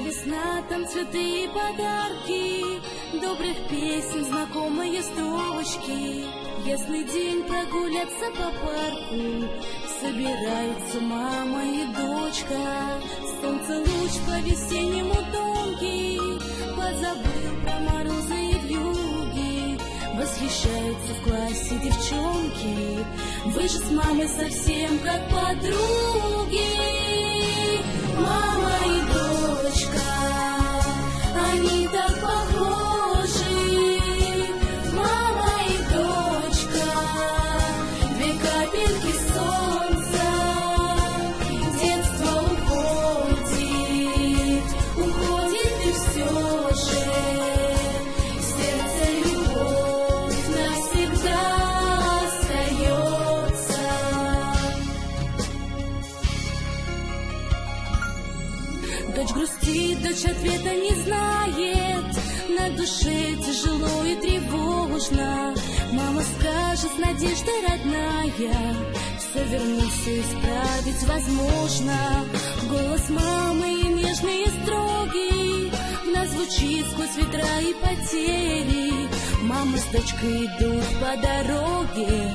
Весна, там цветы и подарки, Добрых песен, знакомые строчки. Ясный день прогуляться по парку, Собираются мама и дочка. Солнце луч по-весеннему тонкий, Позабыл про морозы и вьюги. Восхищаются в классе девчонки, Вы же с мамой совсем как подруги. Мама и Дочь грустит, дочь ответа не знает. На душе тяжело и тревожно. Мама скажет с надеждой родная. Все вернуть, все исправить возможно. Голос мамы нежный и строгий. В нас звучит сквозь ветра и потери. Мама с дочкой идут По дороге